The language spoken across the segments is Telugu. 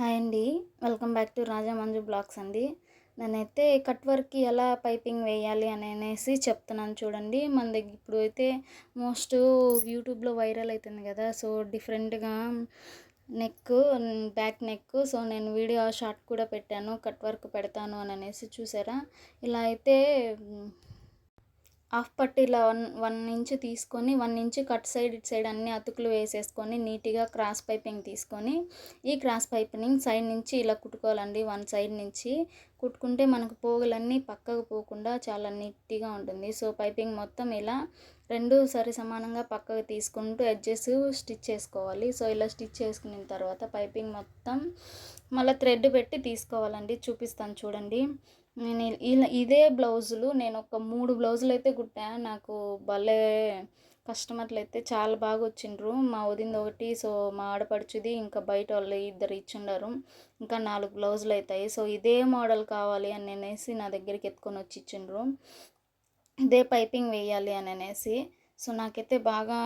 హాయ్ అండి. Welcome back to Raja Manju blogs అండి. నేనైతే కట్ వర్క్కి ఎలా పైపింగ్ వేయాలి అని అనేసి చెప్తున్నాను చూడండి. మన దగ్గర ఇప్పుడు అయితే మోస్ట్ యూట్యూబ్లో వైరల్ అవుతుంది కదా సో డిఫరెంట్గా నెక్ బ్యాక్ నెక్ సో నేను వీడియో షార్ట్ కూడా పెట్టాను కట్ వర్క్ పెడతాను అని అనేసి చూసారా? ఇలా అయితే హాఫ్ పట్టీ ఇలా వన్ వన్ ఇంచ్ తీసుకొని వన్ ఇంచ్ కట్ సైడ్ ఇటు సైడ్ అన్ని అతుకులు వేసేసుకొని నీట్గా క్రాస్ పైపింగ్ తీసుకొని ఈ క్రాస్ పైపింగ్ సైడ్ నుంచి ఇలా కుట్టుకోవాలండి. వన్ సైడ్ నుంచి కుట్టుకుంటే మనకు పోగులన్నీ పక్కకు పోకుండా చాలా నీట్గా ఉంటుంది. సో పైపింగ్ మొత్తం ఇలా రెండు సరి సమానంగా పక్కకు తీసుకుంటూ ఎడ్జెస్ స్టిచ్ చేసుకోవాలి. సో ఇలా స్టిచ్ చేసుకున్న తర్వాత పైపింగ్ మొత్తం మళ్ళీ థ్రెడ్ పెట్టి తీసుకోవాలండి. చూపిస్తాను చూడండి. నేను ఇలా ఇదే బ్లౌజులు నేను ఒక మూడు బ్లౌజులు అయితే కుట్టాను నాకు భలే కస్టమర్లు అయితే చాలా బాగా వచ్చిండ్రు మా వదింది ఒకటి సో మా ఆడపడుచుది ఇంకా బయట వాళ్ళు ఇద్దరు ఇచ్చిండారు. ఇంకా నాలుగు బ్లౌజులు అవుతాయి సో ఇదే మోడల్ కావాలి అని అనేసి నా దగ్గరికి ఎత్తుకొని వచ్చి ఇచ్చిండ్రు. ఇదే పైపింగ్ వేయాలి అని అనేసి. సో నాకైతే బాగా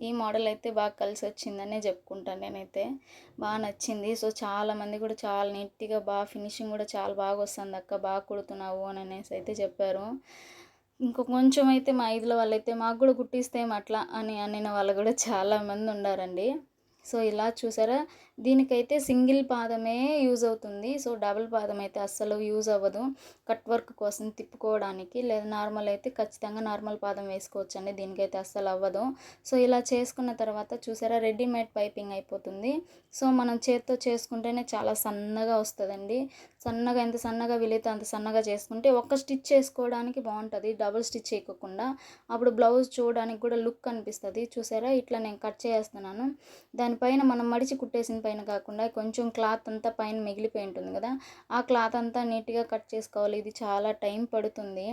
ఈ మోడల్ అయితే బాగా కలిసి వచ్చిందనే చెప్పుకుంటాను నేనైతే. బాగా నచ్చింది. సో చాలామంది కూడా చాలా నీట్గా బాగా ఫినిషింగ్ కూడా చాలా బాగా వస్తుంది అక్క. బాగా కుడుతున్నావు అని అనేసి అయితే చెప్పారు. ఇంకో కొంచెం అయితే మా ఐదులో వాళ్ళైతే మాకు కూడా కుట్టిస్తే అట్లా అని అనిన వాళ్ళు కూడా చాలామంది ఉండారండి. సో ఇలా చూసారా? దీనికైతే సింగిల్ పాదమే యూజ్ అవుతుంది. సో డబుల్ పాదం అయితే అస్సలు యూజ్ అవ్వదు. కట్ వర్క్ కోసం తిప్పుకోవడానికి లేదా నార్మల్ అయితే ఖచ్చితంగా నార్మల్ పాదం వేసుకోవచ్చు అండి దీనికైతే అస్సలు అవ్వదు. సో ఇలా చేసుకున్న తర్వాత చూసారా? రెడీమేడ్ పైపింగ్ అయిపోతుంది. సో మనం చేత్తో చేసుకుంటేనే చాలా సన్నగా వస్తుందండి. సన్నగా ఎంత సన్నగా వీలైతే అంత సన్నగా చేసుకుంటే ఒక స్టిచ్ చేసుకోవడానికి బాగుంటుంది. డబుల్ స్టిచ్ చేయకుండా. అప్పుడు బ్లౌజ్ చూడడానికి కూడా లుక్ అనిపిస్తుంది. చూసారా? ఇట్లా నేను కట్ చేస్తున్నాను. దానిపైన మనం మడిచి కుట్టేసిన పైన కాకుండా కొంచెం క్లాత్ అంతా పైన మిగిలిపోయి ఉంటుంది కదా? ఆ క్లాత్ అంతా నీట్గా కట్ చేసుకోవాలి. ఇది చాలా టైం పడుతుంది.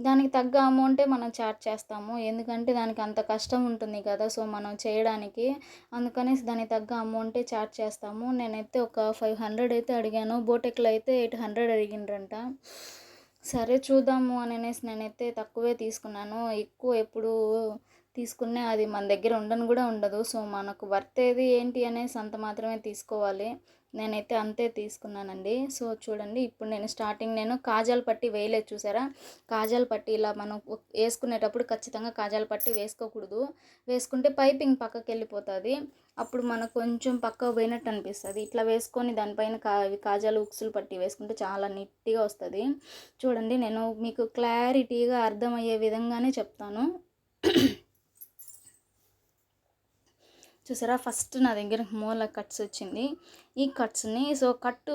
దానికి తగ్గ అమౌంటే మనం చార్జ్ చేస్తాము. ఎందుకంటే దానికి అంత కష్టం ఉంటుంది కదా? సో మనం చేయడానికి. అందుకనేసి దానికి తగ్గ అమౌంటే చార్జ్ చేస్తాము. నేనైతే ఒక ఫైవ్ హండ్రెడ్ అయితే అడిగాను. బోటెక్లో అయితే ఎయిట్ హండ్రెడ్ అడిగిండ్రంట. సరే చూద్దాము అని అనేసి నేనైతే తక్కువే తీసుకున్నాను. ఎక్కువ ఎప్పుడు తీసుకునే అది మన దగ్గర ఉండను కూడా ఉండదు. సో మనకు వర్త్ ఏది ఏంటి అనేసి అంత మాత్రమే తీసుకోవాలి. నేనైతే అంతే తీసుకున్నానండి. సో చూడండి ఇప్పుడు నేను స్టార్టింగ్ నేను కాజాల పట్టి వేయలేదు చూసారా? కాజాల పట్టి ఇలా మనం వేసుకునేటప్పుడు ఖచ్చితంగా కాజాల పట్టి వేసుకోకూడదు. వేసుకుంటే పైపింగ్ పక్కకి వెళ్ళిపోతుంది. అప్పుడు మనకు కొంచెం పక్క పోయినట్టు అనిపిస్తుంది. ఇట్లా వేసుకొని దానిపైన కా కాజాలు ఉక్సులు పట్టి వేసుకుంటే చాలా నీట్గా వస్తుంది. చూడండి నేను మీకు క్లారిటీగా అర్థమయ్యే విధంగానే చెప్తాను. చూసారా? ఫస్ట్ నా దగ్గర మూల కట్స్ వచ్చింది. ఈ కట్స్ని సో కట్టు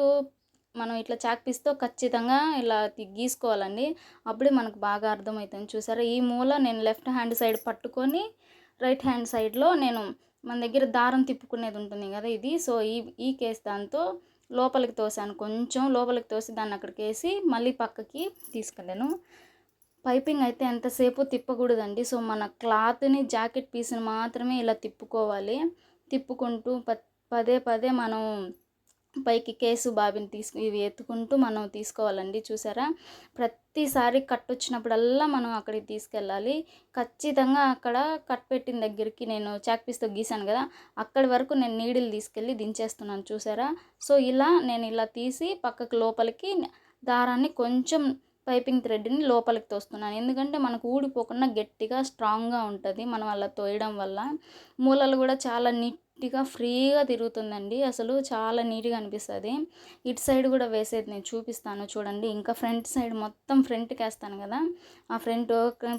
మనం ఇట్లా చాక్ పీస్తో ఖచ్చితంగా ఇలా గీసుకోవాలండి. అప్పుడే మనకు బాగా అర్థమవుతుంది. చూసారా? ఈ మూల నేను లెఫ్ట్ హ్యాండ్ సైడ్ పట్టుకొని రైట్ హ్యాండ్ సైడ్లో నేను మన దగ్గర దారం తిప్పుకునేది ఉంటుంది కదా ఇది. సో ఈ ఈ కేసు దాంతో లోపలికి తోసాను. కొంచెం లోపలికి తోసి దాన్ని అక్కడికి వేసి మళ్ళీ పక్కకి తీసుకెళ్ళాను. పైపింగ్ అయితే ఎంతసేపు తిప్పకూడదండి. సో మన క్లాత్ని జాకెట్ పీస్ని మాత్రమే ఇలా తిప్పుకోవాలి. తిప్పుకుంటూ పదే పదే మనం పైకి కేసు బాబిని తీసుకు ఇవి ఎత్తుకుంటూ మనం తీసుకోవాలండి. చూసారా? ప్రతిసారి కట్ వచ్చినప్పుడల్లా మనం అక్కడికి తీసుకెళ్ళాలి. ఖచ్చితంగా అక్కడ కట్ పెట్టిన దగ్గరికి నేను చాక్ పీస్తో గీసాను కదా అక్కడి వరకు నేను నీడిల్ తీసుకెళ్ళి దించేస్తున్నాను. చూసారా? సో ఇలా నేను ఇలా తీసి పక్కకు లోపలికి దారాన్ని కొంచెం పైపింగ్ థ్రెడ్ని లోపలికి తోస్తున్నాను. ఎందుకంటే మనకు ఊడిపోకుండా గట్టిగా స్ట్రాంగ్గా ఉంటుంది. మనం అలా తోయడం వల్ల మూలలు కూడా చాలా నీట్గా ఫ్రీగా తిరుగుతుందండి. అసలు చాలా నీట్గా అనిపిస్తుంది. ఇటు సైడ్ కూడా వేసేది నేను చూపిస్తాను చూడండి. ఇంకా ఫ్రంట్ సైడ్ మొత్తం ఫ్రంట్కి వేస్తాను కదా. ఆ ఫ్రంట్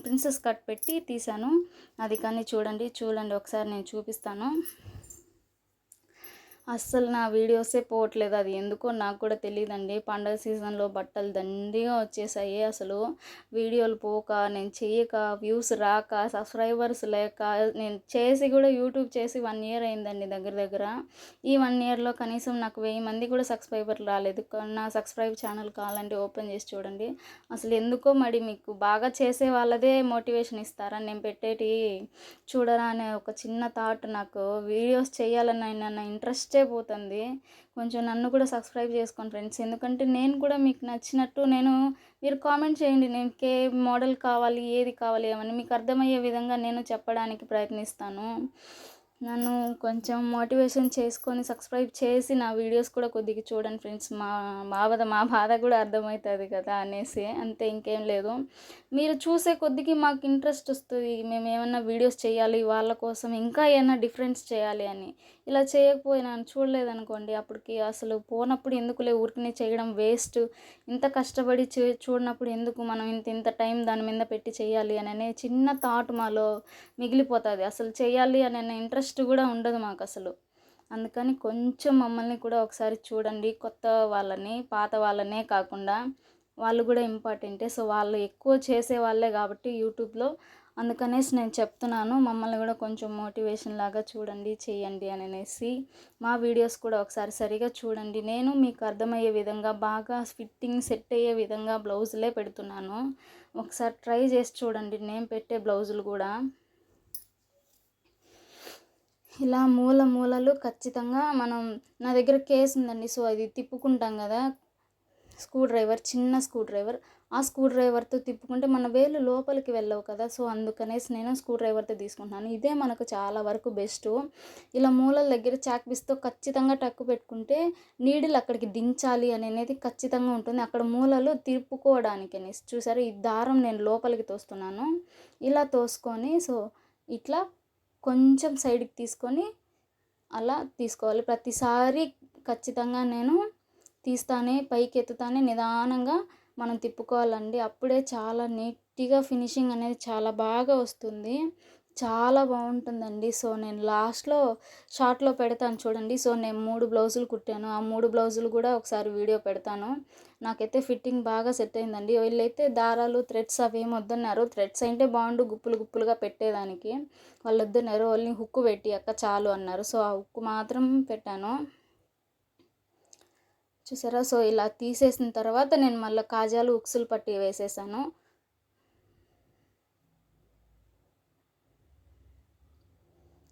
ప్రిన్సెస్ కట్ పెట్టి తీసాను. అది కానీ చూడండి చూడండి. ఒకసారి నేను చూపిస్తాను. అస్సలు నా వీడియోసే పోవట్లేదు. అది ఎందుకో నాకు కూడా తెలియదండి పండగ సీజన్లో బట్టలు దండిగా వచ్చేసాయి. అసలు వీడియోలు పోక నేను చేయక వ్యూస్ రాక సబ్స్క్రైబర్స్ లేక నేను చేసి కూడా యూట్యూబ్ చేసి వన్ ఇయర్ అయిందండి దగ్గర దగ్గర. ఈ వన్ ఇయర్లో కనీసం నాకు వెయ్యి మంది కూడా సబ్స్క్రైబర్లు రాలేదు. నా సబ్స్క్రైబ్ ఛానల్ కావాలంటే ఓపెన్ చేసి చూడండి. అసలు ఎందుకో మరి మీకు బాగా చేసే వాళ్ళదే మోటివేషన్ ఇస్తారా? నేను పెట్టేటి చూడరా అనే ఒక చిన్న థాట్ నాకు. వీడియోస్ చేయాలన్న ఇంట్రెస్టే పోతుంది. కొంచెం నన్ను కూడా సబ్స్క్రైబ్ చేసుకోండి ఫ్రెండ్స్. ఎందుకంటే నేను కూడా మీకు నచ్చినట్టు నేను మీరు కామెంట్ చేయండి. నేను ఏ మోడల్ కావాలి ఏది కావాలి ఏమని మీకు అర్థమయ్యే విధంగా నేను చెప్పడానికి ప్రయత్నిస్తాను. నన్ను కొంచెం మోటివేషన్ చేసుకొని సబ్స్క్రైబ్ చేసి నా వీడియోస్ కూడా కొద్దిగా చూడండి ఫ్రెండ్స్. మా మా బాధ మా బాధ కూడా అర్థమవుతుంది కదా అనేసి. అంతే ఇంకేం లేదు. మీరు చూసే కొద్దికి మాకు ఇంట్రెస్ట్ వస్తుంది. మేము ఏమన్నా వీడియోస్ చేయాలి వాళ్ళ కోసం ఇంకా ఏమైనా డిఫరెన్స్ చేయాలి అని. ఇలా చేయకపోయినా చూడలేదనుకోండి అప్పటికి అసలు పోనప్పుడు ఎందుకులే ఊరికనే చేయడం వేస్ట్ ఇంత కష్టపడి చూ చూడనప్పుడు ఎందుకు మనం ఇంత ఇంత టైం దాని మీద పెట్టి చేయాలి అని అనే చిన్న థాట్ మాలో మిగిలిపోతుంది. అసలు చేయాలి అనే ఇంట్రెస్ట్ కూడా ఉండదు మాకు అసలు అందుకని కొంచెం మమ్మల్ని కూడా ఒకసారి చూడండి. కొత్త వాళ్ళని పాత వాళ్ళనే కాకుండా వాళ్ళు కూడా ఇంపార్టెంటే. సో వాళ్ళు ఎక్కువ చేసే వాళ్ళే కాబట్టి యూట్యూబ్లో. అందుకనేసి నేను చెప్తున్నాను మమ్మల్ని కూడా కొంచెం మోటివేషన్ లాగా చూడండి చేయండి అని అనేసి. మా వీడియోస్ కూడా ఒకసారి సరిగా చూడండి. నేను మీకు అర్థమయ్యే విధంగా బాగా ఫిట్టింగ్ సెట్ అయ్యే విధంగా బ్లౌజులే పెడుతున్నాను. ఒకసారి ట్రై చేసి చూడండి. నేను పెట్టే బ్లౌజులు కూడా. ఇలా మూల మూలలు ఖచ్చితంగా మనం నా దగ్గర కేస్ ఉందండి. సో అది తిప్పుకుంటాం కదా స్క్రూ డ్రైవర్ చిన్న స్క్రూ డ్రైవర్. ఆ స్క్రూ డ్రైవర్తో తిప్పుకుంటే మన వేలు లోపలికి వెళ్ళవు కదా. సో అందుకనేసి నేను స్క్రూ డ్రైవర్తో తీసుకుంటున్నాను. ఇదే మనకు చాలా వరకు బెస్ట్. ఇలా మూలల దగ్గర చాక్ పీస్తో ఖచ్చితంగా టక్కు పెట్టుకుంటే నీడిల్ అక్కడికి దించాలి అనేది ఖచ్చితంగా ఉంటుంది. అక్కడ మూలలు తిప్పుకోవడానికి అనేసి చూసారు? ఈ దారం నేను లోపలికి తోస్తున్నాను. ఇలా తోసుకొని సో ఇట్లా కొంచెం సైడ్కి తీసుకొని అలా తీసుకోవాలి. ప్రతిసారి ఖచ్చితంగా నేను తీస్తానే పైకి ఎత్తుతానే నిదానంగా మనం తిప్పుకోవాలండి. అప్పుడే చాలా నీట్గా ఫినిషింగ్ అనేది చాలా బాగా వస్తుంది. చాలా బాగుంటుందండి. సో నేను లాస్ట్లో షార్ట్లో పెడతాను చూడండి. సో నేను మూడు బ్లౌజులు కుట్టాను. ఆ మూడు బ్లౌజులు కూడా ఒకసారి వీడియో పెడతాను. నాకైతే ఫిట్టింగ్ బాగా సెట్ అయిందండి. వీళ్ళైతే దారాలు థ్రెడ్స్ అవి ఏమి వద్దన్నారు. థ్రెడ్స్ అంటే బాగుండు గుప్పులు గుప్పులుగా పెట్టేదానికి. వాళ్ళు వద్దన్నారు వాళ్ళని హుక్కు పెట్టి అక్క చాలు అన్నారు. సో ఆ హుక్కు మాత్రం పెట్టాను. చూసారా? సో ఇలా తీసేసిన తర్వాత నేను మళ్ళీ కాజాలు ఉక్సులు పట్టి వేసేసాను.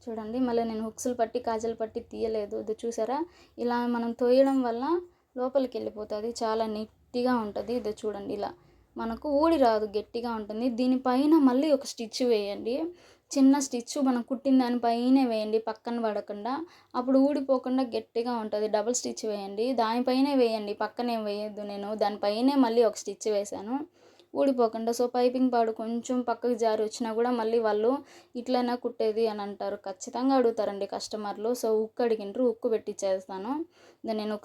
చూడండి మళ్ళీ నేను హుక్స్లు పట్టి కాజలు పట్టి తీయలేదు. ఇది చూసారా? ఇలా మనం తోయడం వల్ల లోపలికి వెళ్ళిపోతుంది. చాలా నీట్గా ఉంటుంది. ఇది చూడండి ఇలా. మనకు ఊడి రాదు గట్టిగా ఉంటుంది. దీనిపైన మళ్ళీ ఒక స్టిచ్ వేయండి. చిన్న స్టిచ్ మనం కుట్టిన దానిపైనే వేయండి పక్కన పడకుండా. అప్పుడు ఊడిపోకుండా గట్టిగా ఉంటుంది. డబుల్ స్టిచ్ వేయండి. దానిపైనే వేయండి. పక్కన ఏం వేయద్దు నేను. దానిపైనే మళ్ళీ ఒక స్టిచ్ వేసాను ఊడిపోకుండా. సో పైపింగ్ పాడు కొంచెం పక్కకి జారి వచ్చినా కూడా మళ్ళీ వాళ్ళు ఇట్లైనా కుట్టేది అని అంటారు. ఖచ్చితంగా అడుగుతారండి కస్టమర్లు. సో ఉక్కు అడిగినరు ఉక్కు పెట్టిచ్చేస్తాను. నేను